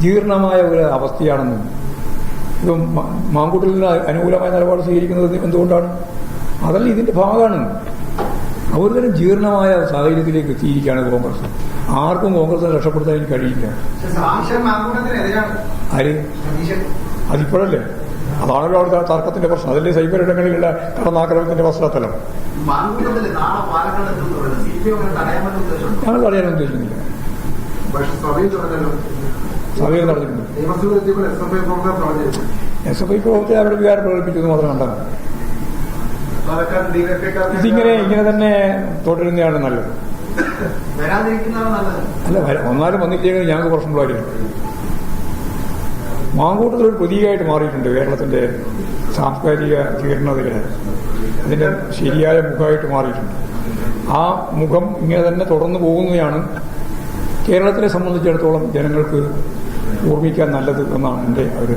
ജീർണമായ ഒരു അവസ്ഥയാണെന്നും ഇപ്പം മാങ്കുട്ടിൽ നിന്ന് അനുകൂലമായ നിലപാട് സ്വീകരിക്കുന്നത് എന്തുകൊണ്ടാണ്? അതല്ല ഇതിന്റെ ഭാഗമാണ്. അവർ തരം ജീർണമായ സാഹചര്യത്തിലേക്ക് എത്തിയിരിക്കുകയാണ് കോൺഗ്രസ്. ആർക്കും കോൺഗ്രസിനെ രക്ഷപ്പെടുത്താൻ കഴിയില്ല. ആര്? അതിപ്പോഴല്ലേ? അതാണല്ലോ അവിടുത്തെ തർക്കത്തിന്റെ പ്രശ്നം. അതല്ലേ സൈബർ ഇടങ്ങളിലുള്ള കടന്നാക്രമണത്തിന്റെ പശ്ചാത്തലം? തടയാൻ ഞങ്ങൾ അറിയാൻ ഉദ്ദേശിക്കുന്നില്ല. സഭയിൽ നടന്നിട്ടുണ്ട് എസ് എഫ് ഐ പ്രവർത്തി അവരുടെ വികാരം പ്രകടിപ്പിച്ചത് മാത്രം ഡിവൈഎഫ്ഐക്കാർക്ക് ഇതിങ്ങനെ ഇങ്ങനെ തന്നെ തുടരുന്നതാണ് നല്ലത്. അല്ല വന്നാലും ഒന്നാലും വന്നില്ലെങ്കിൽ ഞങ്ങൾക്ക് പ്രശ്നമുള്ളവരില്ല മാങ്കൂട്ടത്തിൽ ഒരു പ്രതീകമായിട്ട് മാറിയിട്ടുണ്ട് കേരളത്തിന്റെ സാംസ്കാരിക ജീർണതയിൽ അതിന്റെ ശരിയായ മുഖമായിട്ട് മാറിയിട്ടുണ്ട്. ആ മുഖം ഇങ്ങനെ തന്നെ തുടർന്നു പോകുന്നതാണ് കേരളത്തിനെ സംബന്ധിച്ചിടത്തോളം ജനങ്ങൾക്ക് ഓർമ്മിക്കാൻ നല്ലത് എന്നാണ് എന്റെ ഒരു